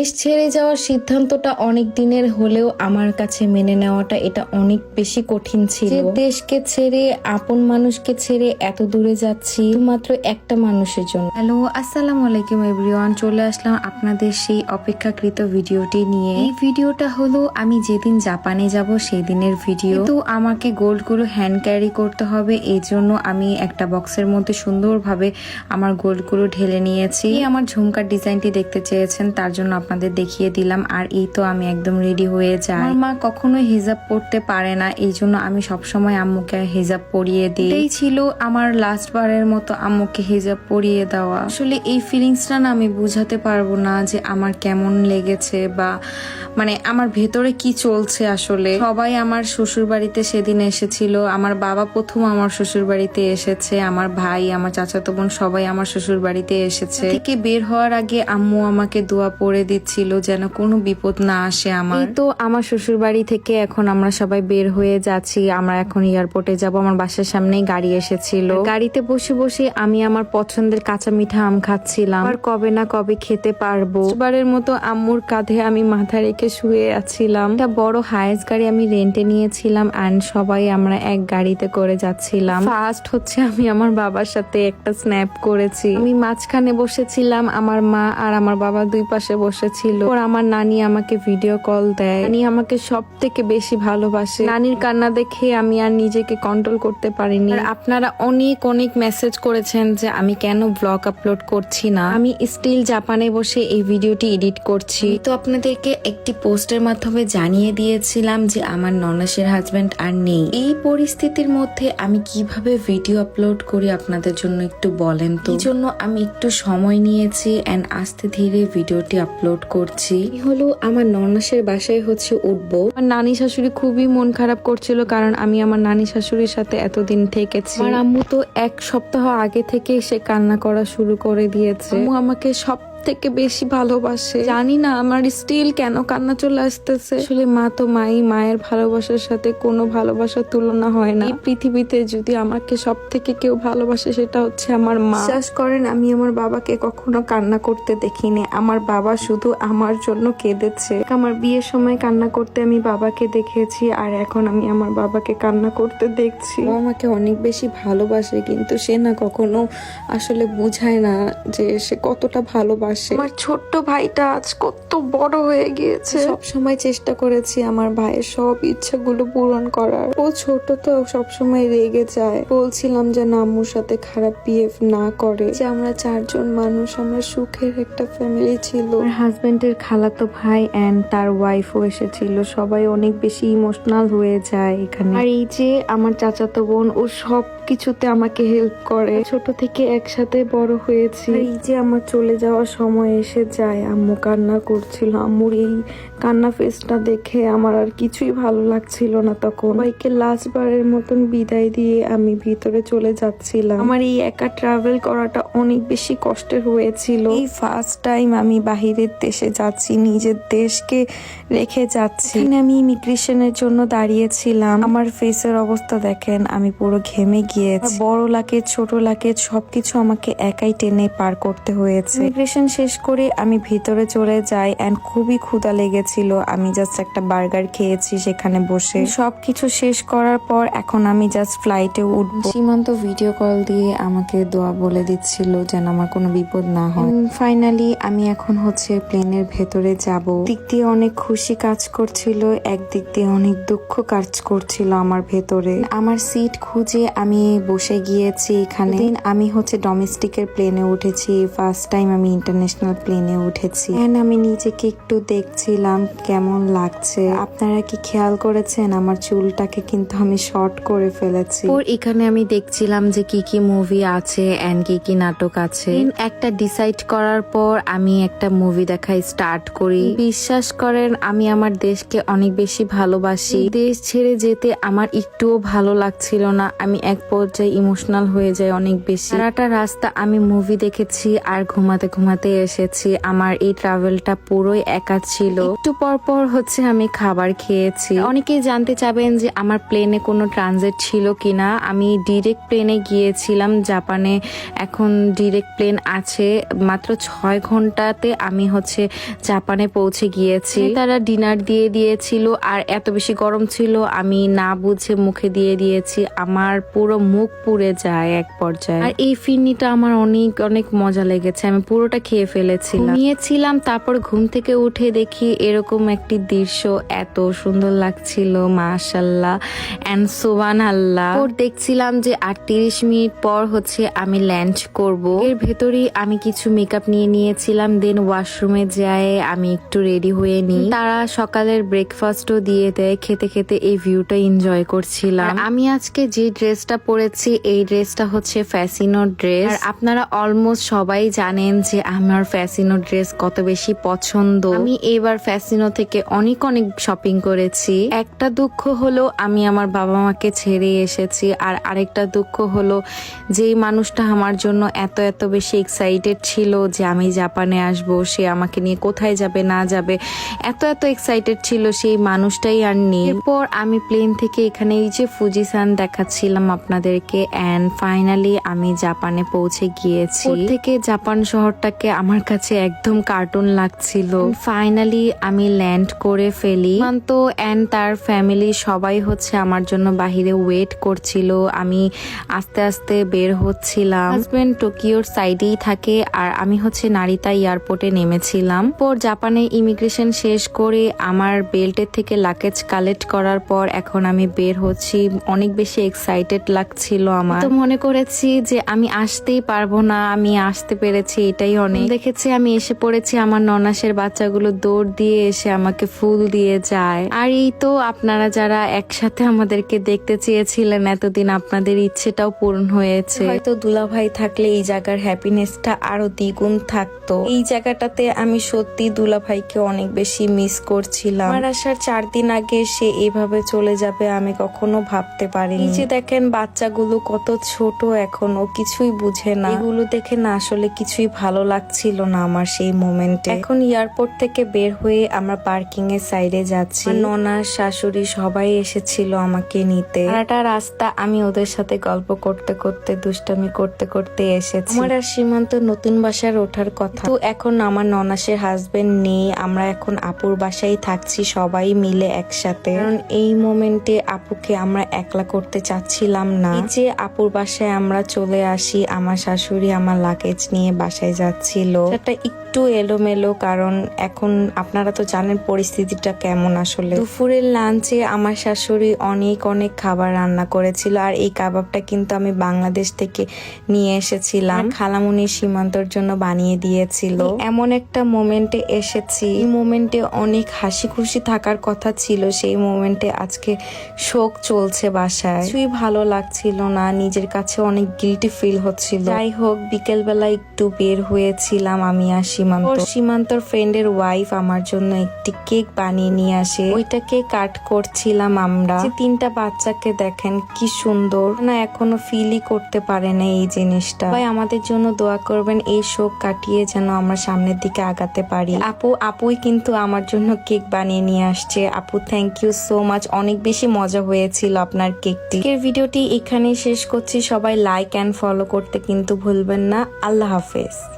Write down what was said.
দেশ ছেড়ে যাওয়ার সিদ্ধান্তটা অনেক দিনের হলেও আমার কাছে মেনে নেওয়াটা এটা অনেক বেশি কঠিন ছিল। দেশকে ছেড়ে, আপন মানুষকে ছেড়ে এত দূরে যাচ্ছি মাত্র একটা মানুষের জন্য। হ্যালো, আসসালামু আলাইকুম এভরিওয়ান, চলে আসলাম আপনাদের সেই অপেক্ষাকৃত ভিডিওটি নিয়ে। এই ভিডিওটা হলো আমি যেদিন জাপানে যাব সেই দিনের ভিডিও। তো আমাকে গোল্ডগুলো হ্যান্ড ক্যারি করতে হবে, এই জন্য আমি একটা বক্সের মধ্যে সুন্দরভাবে আমার গোল্ডগুলো ঢেলে নিয়েছি। আমার ঝুমকার ডিজাইনটি দেখতে চেয়েছেন, তার জন্য আপনাদের দেখিয়ে দিলাম আর এই তো আমি একদম রেডি হয়ে যাই। আমার মা কখনো হিজাব পড়তে পারে না এই জন্য আমি সবসময় আম্মুকে হিজাব পরিয়ে দিই। এই ছিল আমার লাস্ট বারের মতো আম্মুকে হিজাব পরিয়ে দেওয়া। আসলে এই ফিলিংসটা না আমি বুঝাতে পারব না যে আমার কেমন লেগেছে বা মানে আমার ভেতরে কি চলছে আসলে। সবাই আমার শ্বশুর বাড়িতে সেদিন এসেছিল আমার বাবা প্রথম আমার শ্বশুর বাড়িতে এসেছে আমার ভাই আমার চাচাতো বোন সবাই আমার শ্বশুর বাড়িতে এসেছে। থেকে বের হওয়ার আগে আম্মু আমাকে দোয়া পড়ে দিচ্ছিল যেন কোনো বিপদ না আসে আমার। তো আমার শ্বশুর বাড়ি থেকে এখন আমরা সবাই বের হয়ে যাচ্ছি। আমরা এখন এয়ারপোর্টে যাব। আমার বাসার সামনেই গাড়ি এসেছিল। গাড়িতে বসে বসে আমি আমার পছন্দের কাঁচা মিঠা আম খাচ্ছিলাম। আর কবে না কবে খেতে পারব। বারের মতো আম্মুর কাঁধে আমি মাথা রেখে শুয়ে আছিলাম। একটা বড় হায়েস গাড়ি আমি রেন্টে নিয়েছিলাম অ্যান্ড সবাই আমরা এক গাড়িতে করে যাচ্ছিলাম। ফার্স্ট হচ্ছে আমি আমার বাবার সাথে একটা স্ন্যাপ করেছি। আমি মাঝখানে বসেছিলাম আমার মা আর আমার বাবা দুই পাশে বসেছিল ওর আমার নানি আমাকে ভিডিও কল দেয়। নানি আমাকে সব থেকে বেশি ভালোবাসে। নানির কান্না দেখে আমি আর নিজেকে কন্ট্রোল করতে পারিনি। আপনারা অনেক অনেক মেসেজ করেছেন যে আমি কেন ব্লগ আপলোড করছি না। আমি স্টিল জাপানে বসে এই ভিডিওটি এডিট করছি। তো আপনাদেরকে একটি পোস্টের মাধ্যমে জানিয়ে দিয়েছিলাম যে আমার ননাসের হাজবেন্ড আর নেই। এই পরিস্থিতির মধ্যে আমি কীভাবে ভিডিও আপলোড করি আপনাদের জন্য একটু বলেন তো? এই জন্য আমি একটু সময় নিয়েছি অ্যান্ড আস্তে ধীরে ভিডিওটি আপলোড করছি। হলো? আমার ননাসের বাসায় হচ্ছে উঠবো। আমার নানি শাশুড়ি খুবই মন খারাপ করছিল কারণ আমি আমার নানি শাশুড়ির সাথে এতদিন থেকেছি। আমার আম্মু তো এক সপ্তাহ আগে থেকে সে কান্না করা শুরু করে দিয়েছে। আম্মু আমাকে সব থেকে বেশি ভালোবাসে। জানি না আমার স্টিল কেন কান্না চলে আসতেছে। আসলে মা তো মাই, মায়ের ভালোবাসার সাথে কোনো ভালোবাসার তুলনা হয় না। এই পৃথিবীতে যদি আমাকে সব থেকে কেউ ভালোবাসে সেটা হচ্ছে আমার মা। বিশ্বাস করেন, আমি আমার বাবাকে কখনো কান্না করতে দেখিনি। আমার বাবা শুধু আমার জন্য কেঁদেছে। আমার বিয়ের সময় কান্না করতে আমি বাবাকে দেখেছি, আর এখন আমি আমার বাবাকে কান্না করতে দেখছি। আমাকে অনেক বেশি ভালোবাসে, কিন্তু সে না কখনো আসলে বুঝায় না যে সে কতটা ভালোবাসে। আমার ছোট্ট ভাইটা আজ কত বড় হয়ে গিয়েছে। সব সময় চেষ্টা করেছি আমার ভাইয়ের সব ইচ্ছাগুলো পূরণ করার। ও ছোট তো সব সময় রেগে যায়। বলছিলাম যে না আম্মুর সাথে খারাপ বিহেভ না করে। যে আমরা চারজন মানুষ আমরা সুখের একটা ফ্যামিলি ছিল। হাজবেন্ডের খালাতো ভাই এন্ড তার ওয়াইফও এসেছিল। সবাই অনেক বেশি ইমোশনাল হয়ে যায় এখানে। আর এই যে আমার চাচাতো বোন ও সব কিছুতে আমাকে হেল্প করে। ছোট থেকে একসাথে বড় হয়েছি। এই যে আমার চলে যাওয়ার সময় এসে যায়, আম্মু কান্না করছিল। আম্মুর এই কান্না ফেসটা দেখে আমার আর কিছুই ভালো লাগছিল না তখন। বাইকে লাস্ট বারের মতন বিদায় দিয়ে আমি ভিতরে চলে যাচ্ছিলাম। আমার এই একা ট্রাভেল করাটা অনেক বেশি কষ্টের হয়েছিল। এই ফার্স্ট টাইম আমি বাহিরের দেশে যাচ্ছি, নিজের দেশকে রেখে যাচ্ছি। আমি ইমিগ্রেশনের জন্য দাঁড়িয়েছিলাম। আমার ফেসের অবস্থা দেখেন, আমি পুরো ঘেমে গিয়েছি। বড় লাকেজ ছোট লাকেজ সবকিছু আমাকে একাই টেনে পার করতে হয়েছে। ইমিগ্রেশন শেষ করে আমি ভিতরে চলে যাই এন্ড খুবই ক্ষুধা লেগেছিল। আমি জাস্ট একটা বার্গার খেয়েছি সেখানে বসে। সবকিছু শেষ করার পর এখন আমি জাস্ট ফ্লাইটে উঠবো। সীমান্ত ভিডিও কল দিয়ে আমাকে দোয়া বলে দিচ্ছিল যেন আমার কোনো বিপদ না হয়। ফাইনালি আমি এখন হচ্ছে প্লেনের ভেতরে যাব। দিক দিয়ে অনেক খুশি কাজ করছিল, একদিক দিয়ে অনেক দুঃখ কাজ করছিল আমার ভেতরে। আমার সিট খুঁজে আমি বসে গিয়েছি এখানে। আমি হচ্ছে ডোমেস্টিকের প্লেনে উঠেছি। ফার্স্ট টাইম আমি ইন্টারন্যাশনাল প্লেনে উঠেছি। And আমি নিজেকে একটু দেখছিলাম কেমন লাগছে। আপনারা কি খেয়াল করেছেন? আমার চুলটাকে কিন্তু আমি শর্ট করে ফেলেছি। ওর এখানে আমি দেখছিলাম যে কি কি মুভি আছে এন্ড কি কি নাটক আছে। একটা ডিসাইড করার পর আমি একটা মুভি দেখা স্টার্ট করি। বিশ্বাস করেন আমি আমার দেশকে অনেক বেশি ভালোবাসি। দেশ ছেড়ে যেতে আমার একটুও ভালো লাগছিল না। আমি এক পর্যায়ে ইমোশনাল হয়ে যায় অনেক বেশি। সারাটা রাস্তা আমি মুভি দেখেছি আর ঘুমাতে ঘুমাতে এসেছি। আমার এই ট্রাভেলটা পুরোই একা ছিল। একটু পর পর হচ্ছে আমি খাবার খেয়েছি। অনেকেই জানতে চাবেন যে আমার প্লেনে কোনো ট্রানজিট ছিল কিনা। আমি ডিরেক্ট প্লেনে গিয়েছিলাম জাপানে এখন ডিরেক্ট প্লেন আছে। মাত্র ছয় ঘন্টাতে আমি হচ্ছে জাপানে পৌঁছে গিয়েছি। তারা ডিনার দিয়ে দিয়েছিল আর এত বেশি গরম ছিল আমি না বুঝে মুখে দিয়ে দিয়েছি। আমার পুরো মুখ পুড়ে যায় এক পর্যায়ে। আর এই ফিরনিটা আমার অনেক অনেক মজা লেগেছে। আমি পুরোটা খেয়ে ফেলেছিলাম। নিয়েছিলাম তারপর ঘুম থেকে উঠে দেখি এরকম একটি দৃশ্য এত সুন্দর লাগছিল মাশাল্লাহ অ্যান্ড সোবান আল্লাহ দেখছিলাম যে আটত্রিশ মিনিট পর হচ্ছে আমি ল্যান্ড করব। এর ভেতরেই আমি কিছু মেকআপ নিয়ে নিয়েছিলাম দেন ওয়াশরুমে যাই, আমি একটু রেডি হয়ে নিই। তারা সকালের ব্রেকফাস্টও দিয়ে দেয়, খেতে খেতে এই ভিউটা এনজয় করছিলাম। আমি আজকে যে ড্রেসটা পরেছি, এই ড্রেসটা হচ্ছে ফ্যাসিনো ড্রেস। আর আপনারা অলমোস্ট সবাই জানেন যে আমার ফ্যাসিনো ড্রেস কত বেশি পছন্দ। আমি এবার ফ্যাসিনো থেকে অনেক অনেক শপিং করেছি। একটা দুঃখ হলো আমি আমার বাবা মাকে ছেড়ে এসেছি, আর আরেকটা দুঃখ হলো যেই মানুষটা আমার জন্য এত এত বেশি এক্সাইটেড ছিল যে আমি জাপানে আসব, সে আমাকে নিয়ে কোথায় যাবে, না যাবে, এত এত এক্সাইটেড ছিল সেই মানুষটাই আর নেই। এরপর আমি প্লেন থেকে এখানে এই যে ফুজিসান দেখাচ্ছিলাম আপনাদেরকে অ্যান্ড ফাইনালি আমি জাপানে পৌঁছে গিয়েছি। থেকে জাপান শহরটাকে আমার কাছে একদম কার্টুন লাগছিল। ফাইনালি আমি ল্যান্ড করে ফেলি। তো অ্যান্ড তার ফ্যামিলি সবাই হচ্ছে আমার জন্য বাহিরে ওয়েট করছিল। আমি আস্তে আস্তে বের হচ্ছিলাম। হাজবেন্ড টোকিওর সাইডেই থাকে আর আমি হচ্ছে নারিতা এয়ারপোর্টে নেমেছিলাম। পর জাপানে ইমিগ্রেশন শেষ করে আমার বেল্টের থেকে লাগেজ কালেক্ট করার পর এখন আমি বের হচ্ছি। অনেক বেশি এক্সাইটেড লাগছিল আমার। তো মনে করেছি যে আমি আসতেই পারব না আমি আসতে পেরেছি এটাই অনেক। দেখেছি আমি এসে পড়েছি আমার ননাসের বাচ্চাগুলো দৌড় দিয়ে এসে আমাকে ফুল দিয়ে যায়। আর এই তো আপনারা যারা একসাথে আমাদেরকে দেখতে চেয়েছিলেন এতদিন আপনাদের ইচ্ছেটাও পূরণ হয়েছে। হয়তো দুলাভাই থাকলে এই জায়গার হ্যাপিনেসটা আরও দ্বিগুণ থাকতো। এই জায়গাটাতে আমি সত্যি দুলাভাইকে অনেক বেশি মিস করছিলাম। আমার আসার চার দিন আগে সে এভাবে চলে যাবে আমি কখনো ভাবতে পারি এই যে দেখেন বাচ্চাগুলো কত ছোট এখন কিছুই বুঝে না। এগুলো দেখে না আসলে কিছুই ভালো লাগছিল না আমার সেই মোমেন্টে। এখন এয়ারপোর্ট থেকে বের হয়ে আমরা পার্কিং এর সাইডে যাচ্ছি। আমার ননা, শাশুড়ি সবাই এসেছিল আমাকে নিতে। সারাটা রাস্তা, আমি ওদের সাথে গল্প করতে করতে, দুষ্টামি করতে করতে এসেছি। আমার আর সীমান্ত নতুন বাসার ওঠার কথা। তো এখন আমার ননাসের হাজবেন্ড নেই, আমরা এখন আপুর বাসায় থাকছি, সবাই মিলে একসাথে। কারণ এই মোমেন্টে আপুকে আমরা একলা করতে চাচ্ছিলাম না এই যে আপুর বাসায় আমরা চলে আসি, আমার শাশুড়ি আমার লাগেজ নিয়ে বাসায় যাচ্ছিল। সেটা একটু এলোমেলো কারণ এখন আপনারা তো জানেন পরিস্থিতিটা কেমন আসলে। দুপুরের লাঞ্চে আমার শাশুড়ি অনেক অনেক খাবার রান্না করেছিল আর এই কাবাবটা কিন্তু আমি বাংলাদেশ থেকে নিয়ে এসেছিলাম। খালামুনি সীমান্তর জন্য বানিয়ে দিয়েছিল। এমন একটা মোমেন্টে এসেছি এই মোমেন্টে অনেক হাসি খুশি থাকার কথা ছিল সেই মোমেন্টে আজকে শোক চলছে বাসায়। কিছুই ভালো লাগছিল না নিজের কাছে অনেক গিল্টি ফিল হচ্ছিল। যাই হোক বিকেল বেলা একটু বের হয়েছিলাম আমি আর সীমান্ত। সীমান্তর ফ্রেন্ডের ওয়াইফ আমার জন্য একটি কেক বানিয়ে নিয়ে আসে। ওইটাকে কাট করছিলাম আমরা। তিনটা বাচ্চাকে দেখেন, কি সুন্দর। না, এখনও ফিলই করতে পারে না এই জিনিসটা। ভাই, আমাদের জন্য দোয়া করবেন, এই শোক কাটিয়ে যেন আমরা সামনের দিকে আগাতে পারি। আপু, আপুই কিন্তু আমার জন্য কেক বানিয়ে নিয়ে আসছে। আপু থ্যাংক ইউ সো মাচ অনেক বেশি মজা হয়েছিল আপনার কেকটি এর ভিডিওটি এখানেই শেষ করছি। সবাই লাইক অ্যান্ড ফলো করতে কিন্তু ভুলবেন না। আল্লাহ হাফেজ।